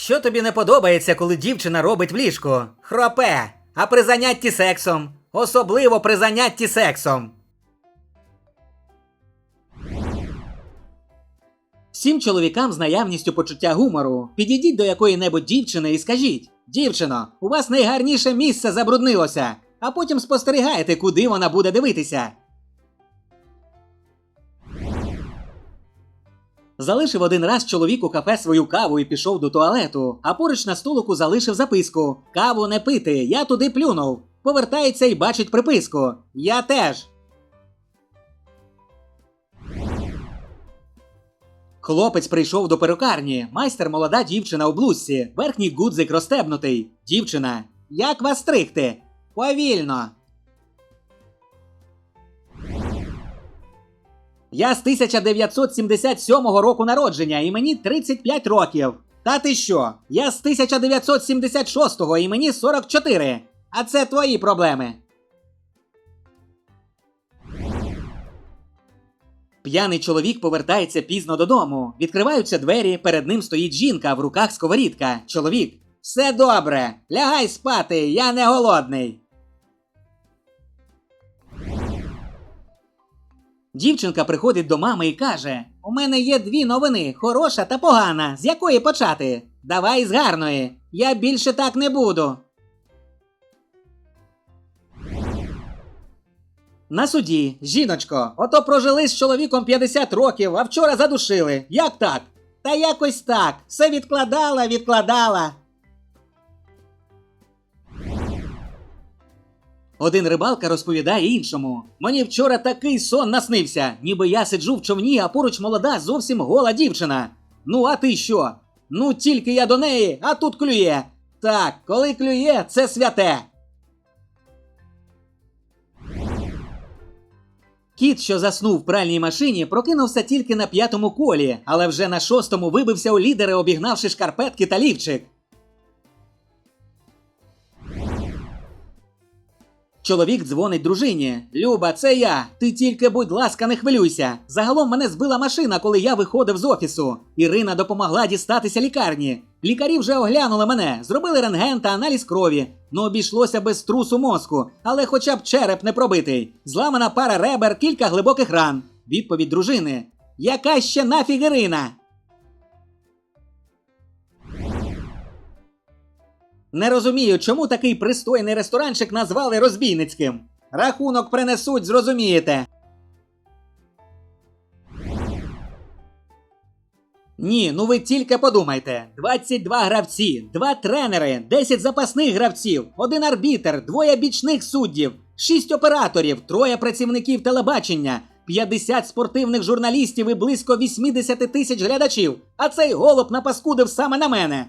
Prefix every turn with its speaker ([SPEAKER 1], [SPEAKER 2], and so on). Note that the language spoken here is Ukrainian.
[SPEAKER 1] Що тобі не подобається, коли дівчина робить в ліжку? Хропе, а при занятті сексом. Особливо при занятті сексом. Всім чоловікам з наявністю почуття гумору підійдіть до якої-небудь дівчини і скажіть: Дівчино, у вас найгарніше місце забруднилося, а потім спостерігаєте, куди вона буде дивитися. Залишив один раз чоловік у кафе свою каву і пішов до туалету, а поруч на столику залишив записку: Каву не пити, я туди плюнув. Повертається і бачить приписку. Я теж. Хлопець прийшов до перукарні. Майстер молода дівчина у блузці, верхній гудзик розстебнутий. Дівчина. Як вас стригти? Повільно. Я з 1977 року народження і мені 35 років. Та ти що? Я з 1976 і мені 44. А це твої проблеми. П'яний чоловік повертається пізно додому. Відкриваються двері, перед ним стоїть жінка, в руках сковорідка. Чоловік. Все добре. Лягай спати, я не голодний. Дівчинка приходить до мами і каже: У мене є дві новини: хороша та погана. З якої почати? Давай з гарної. Я більше так не буду. На суді, жіночко, ото прожили з чоловіком 50 років, а вчора задушили. Як так? Та якось так. Все відкладала, відкладала. Один рибалка розповідає іншому: Мені вчора такий сон наснився, ніби я сиджу в човні, а поруч молода, зовсім гола дівчина. Ну, а ти що? Ну, тільки я до неї, а тут клює. Так, коли клює, це святе. Кіт, що заснув в пральній машині, прокинувся тільки на п'ятому колі, але вже на шостому вибився у лідери, обігнавши шкарпетки та лівчик. Чоловік дзвонить дружині. Люба, це я. Ти тільки, будь ласка, не хвилюйся. Загалом мене збила машина, коли я виходив з офісу. Ірина допомогла дістатися лікарні. Лікарі вже оглянули мене, зробили рентген та аналіз крові. Ну обійшлося без трусу мозку, але хоча б череп не пробитий. Зламана пара ребер, кілька глибоких ран. Відповідь дружини. Яка ще нафіг Ірина? Не розумію, чому такий пристойний ресторанчик назвали розбійницьким. Рахунок принесуть, зрозумієте. Ні, ну ви тільки подумайте: 22 гравці, 2 тренери, 10 запасних гравців, один арбітер, двоє бічних суддів, 6 операторів, троє працівників телебачення, 50 спортивних журналістів і близько 80 тисяч глядачів. А цей голуб напаскудив саме на мене.